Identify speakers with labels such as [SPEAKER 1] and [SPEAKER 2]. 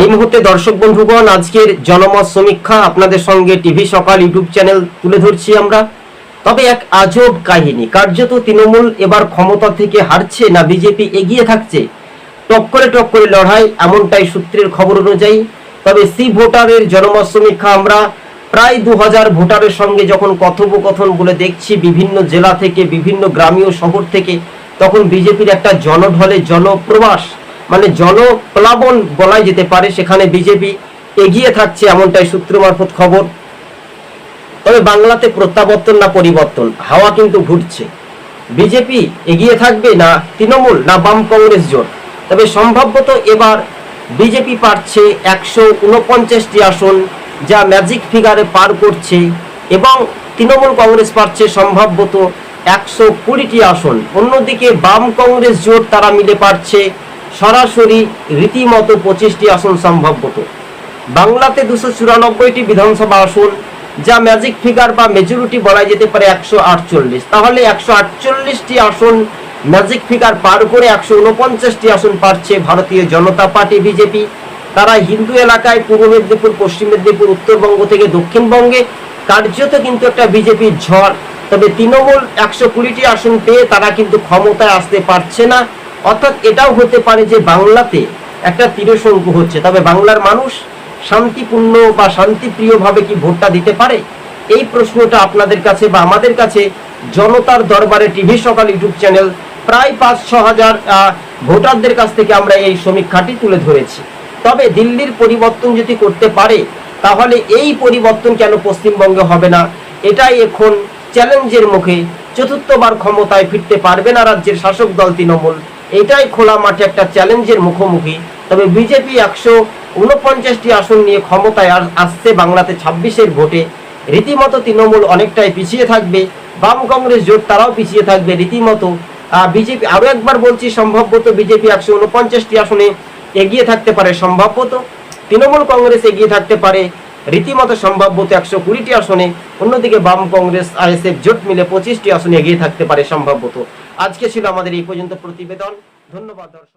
[SPEAKER 1] এই মুহূর্তে দর্শক বন্ধুগণ, আজকের জনমত সমীক্ষা আপনাদের সঙ্গে টিভি সকাল ইউটিউব চ্যানেল তুলে ধরছি আমরা। তবে এক আজব কাহিনী, কার্যত তৃণমূল এবার ক্ষমতা থেকে হারছে না বিজেপি এগিয়ে থাকছে? টক্করে টক্করে লড়াই, এমনটাই সূত্রের খবর অনুযায়ী, তবে সি ভোটারের জনমত সমীক্ষা আমরা প্রায় দু হাজার ভোটারের সঙ্গে যখন কথোপকথন বলে দেখছি বিভিন্ন জেলা থেকে, বিভিন্ন গ্রামীয় শহর থেকে, তখন বিজেপির একটা জনঢলে জনপ্রবাস মানে জনপ্লাবন বলাই যেতে পারে, সেখানে বিজেপি এগিয়ে থাকছে এমনটাই সূত্র মারফত খবর। তবে বাংলাতে প্রত্যাবর্তন না পরিবর্তন, হাওয়া কিন্তু ঘুরছে। বিজেপি এগিয়ে থাকবে না তৃণমূল, না বাম কংগ্রেস জোট। তবে সম্ভবত এবার বিজেপি পাচ্ছে একশো উনপঞ্চাশটি আসন, যা ম্যাজিক ফিগারে পার করছে, এবং তৃণমূল কংগ্রেস পাচ্ছে সম্ভবত একশো কুড়িটি আসন। অন্যদিকে বাম কংগ্রেস জোট তারা মিলে পাচ্ছে সরাসরি রীতিমতো পঁচিশটি আসন সম্ভবত। বাংলাতে দুশো চুরানব্বইটি বিধানসভা আসন, যা ম্যাজিক ফিগার বা মেজরিটি বলা যেতে পারে একশো আটচল্লিশ। তাহলে একশো আটচল্লিশটি আসন ম্যাজিক ফিগার পার করে একশো উনপঞ্চাশটি আসন পাচ্ছে ভারতীয় জনতা পার্টি, বিজেপি। তারা হিন্দু এলাকায় পূর্ব মেদিনীপুর, পশ্চিম মেদিনীপুর, উত্তরবঙ্গ থেকে দক্ষিণবঙ্গে। কার্যত কিন্তু একটা বিজেপির ঝড়, তবে তৃণমূল একশো কুড়িটি আসন পেয়ে তারা কিন্তু ক্ষমতায় আসতে পারছে না। অর্থাৎ এটাও হতে পারে যে বাংলাতে একটা তীরশঙ্কু হচ্ছে। তবে বাংলার মানুষ শান্তিপূর্ণ বা শান্তিপ্রিয়ভাবে কি ভোটটা দিতে পারে? এই প্রশ্নটা আপনাদের কাছে বা আমাদের কাছে জনতার দরবারে টিভি সকাল ইউটিউব চ্যানেল প্রায় পাঁচ ছ হাজার ভোটারদের কাছ থেকে আমরা এই সমীক্ষাটি তুলে ধরেছি। তবে দিল্লির পরিবর্তন যদি করতে পারে, তাহলে এই পরিবর্তন কেন পশ্চিমবঙ্গে হবে না? এটাই এখন চ্যালেঞ্জের মুখে। চতুর্থবার ক্ষমতায় ফিরতে পারবে না রাজ্যের শাসক দল তৃণমূল। এটাই খোলা মাঠে একটা চ্যালেঞ্জের মুখোমুখি। তবে বিজেপি একশো উনপঞ্চাশটি আসন নিয়ে ক্ষমতায় আসছে বাংলাতে ছাব্বিশের ভোটে। রীতিমতো তৃণমূল অনেকটাই পিছিয়ে থাকবে। বাম কংগ্রেস জোট তারাও পিছিয়ে থাকবে রীতিমতো। বিজেপি আরও একবার বলছি সম্ভবত বিজেপি একশো উনপঞ্চাশটি আসনে এগিয়ে থাকতে পারে সম্ভবত তৃণমূল কংগ্রেস এগিয়ে থাকতে পারে রীতিমতো সম্ভাব্যত একশো কুড়িটি আসনে, অন্যদিকে বাম কংগ্রেস আইএসএফ জোট মিলে পঁচিশটি আসনে এগিয়ে থাকতে পারে সম্ভাব্যত। আজকে ছিল আমাদের এই পর্যন্ত প্রতিবেদন। ধন্যবাদ, দর্শক।